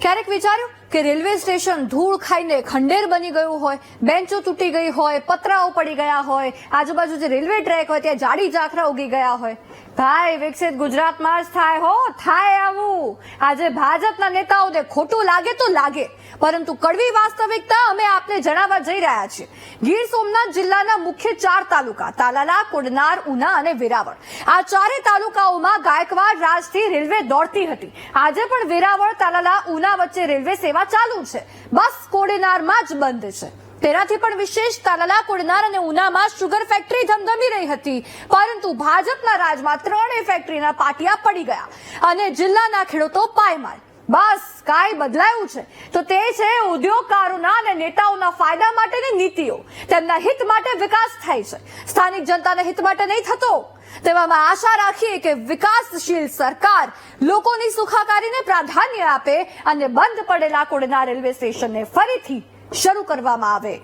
ક્યારેક વિચાર્યું કે રેલવે સ્ટેશન ધૂળ ખાઈને ખંડેર બની ગયું હોય, બેન્ચો તૂટી ગઈ હોય, પતરાઓ પડી ગયા હોય, આજુબાજુ જે રેલવે ટ્રેક હોય, ત્યાં જાડી ઝાખરા ઉગી ગયા હોય. ભાઈ, વિકસિત ગુજરાતમાં જ થાય હો, થાય આજે ભાજપના નેતાઓને ખોટું લાગે તો લાગે, પરંતુ કડવી વાસ્તવિકતા અમે આપને જણાવવા જઈ રહ્યા છીએ. ગીર સોમનાથ જિલ્લાના મુખ્ય ચાર તાલુકા, તાલાલા, કોડનાર, ઉના અને વેરાવળ. આ ચારે તાલુકાઓમાં ગાયકવાડ રાજથી રેલવે દોડતી હતી. આજે પણ વેરાવળ, તાલાલા, ઉના વચ્ચે રેલવે સેવા ચાલુ છે. બસ કોડનારમાં જ બંધ છે. તેનાથી પણ વિશેષ તાલાલા કોડનાર અને ઉનામાં શુગર ફેક્ટરી ધમધમી રહી હતી. પરંતુ ભાજપના રાજમાં ત્રણેય ફેક્ટરીના પાટિયા પડી ગયા અને જિલ્લાના ખેડૂતો પાયમાલ. બસ, કાંઈ બદલાયું છે? તો તે છે ઉદ્યોગકારોના અને નેતાઓના ફાયદા માટેની નીતિઓ. તેમના હિત માટે વિકાસ થાય છે. સ્થાનિક જનતાના હિત માટે નહીં થતો. તેવામાં આશા રાખીએ કે વિકાસશીલ સરકાર લોકોની સુખાકારીને પ્રાધાન્ય આપે અને બંધ પડેલા કોડના રેલવે સ્ટેશનને ફરીથી શરૂ કરવામાં આવે.